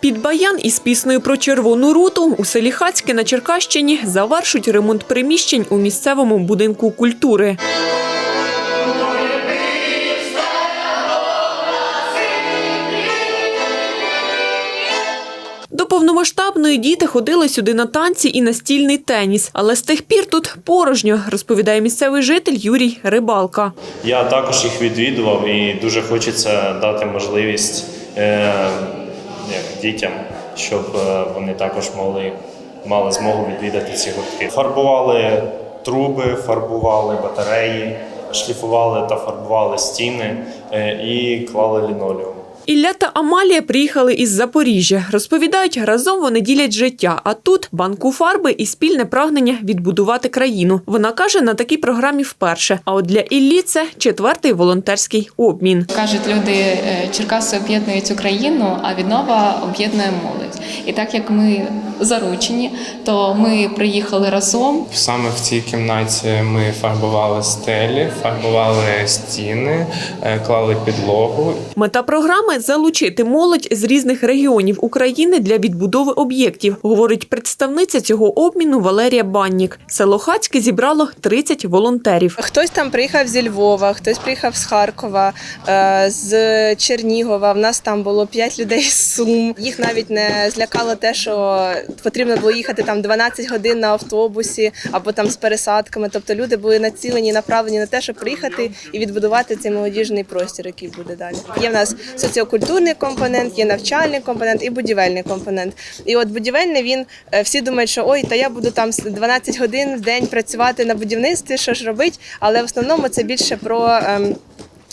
Під баян із піснею про червону руту у селі Хацьке на Черкащині завершують ремонт приміщень у місцевому будинку культури. До повномасштабної діти ходили сюди на танці і настільний теніс, але з тих пір тут порожньо, розповідає місцевий житель Юрій Рибалка. Я також їх відвідував і дуже хочеться дати можливість е, дітям, щоб е, вони також могли мали змогу відвідати ці гуртки. Фарбували труби, фарбували батареї, шліфували та фарбували стіни е, і клали лінолеум. Ілля та Амалія приїхали із Запоріжжя. Розповідають, разом вони ділять життя. А тут банку фарби і спільне прагнення відбудувати країну. Вона каже, на такій програмі вперше. А от для Іллі це четвертий волонтерський обмін. Кажуть люди, е, Черкаси об'єднують Україну, а віднова об'єднує молодь. І так як ми заручені, то ми приїхали разом. Саме в цій кімнаті ми фарбували стелі, фарбували стіни, е, клали підлогу. Мета програми залучити молодь з різних регіонів України для відбудови об'єктів, говорить представниця цього обміну Валерія Баннік. Село Хацьке зібрало 30 волонтерів. Хтось там приїхав зі Львова, хтось приїхав з Харкова, е, з Чернігова. В нас там було 5 людей з Сум. Їх навіть не злякало те, що потрібно було їхати там 12 годин на автобусі або там з пересадками. Тобто люди були націлені, направлені на те, щоб приїхати і відбудувати цей молодіжний простір, який буде далі. Є в нас соціокультурний компонент, є навчальний компонент і будівельний компонент. І от будівельний він е, всі думають, що ой, та я буду там 12 годин в день працювати на будівництві, що ж робить, але в основному це більше про. ем,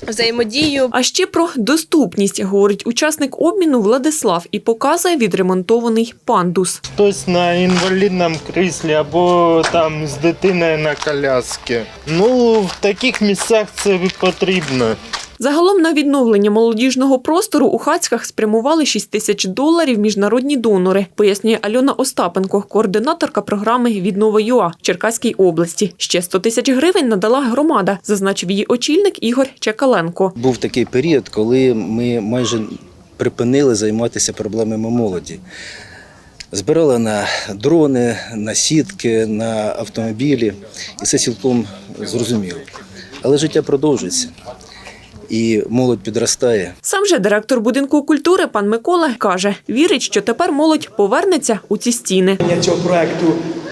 Взаємодію А ще про доступність говорить учасник обміну Владислав і показує відремонтований пандус. Хтось на інвалідному кріслі або там з дитиною на коляскі. Ну, в таких місцях це потрібно. Загалом на відновлення молодіжного простору у Хацьках спрямували 6 тисяч доларів міжнародні донори, пояснює Альона Остапенко, координаторка програми Віднова ЮА Черкаській області. Ще 100 тисяч гривень надала громада, зазначив її очільник Ігор Чекаленко. Був такий період, коли ми майже припинили займатися проблемами молоді. Збирали на дрони, на сітки, на автомобілі, і це цілком зрозуміло. Але життя продовжується, і молодь підростає. Сам же директор будинку культури пан Микола каже, вірить, що тепер молодь повернеться у ці стіни. виконання цього проекту.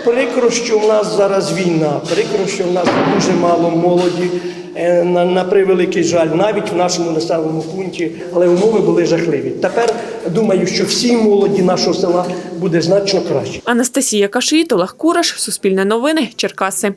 Прикро, що в нас зараз війна, прикро, що в нас дуже мало молоді. е, На, на превеликий жаль, навіть в нашому населеному пункті, але умови були жахливі. Тепер думаю, що всій молоді нашого села буде значно краще. Анастасія Кашиїт, Олег Кураш, Суспільне новини, Черкаси.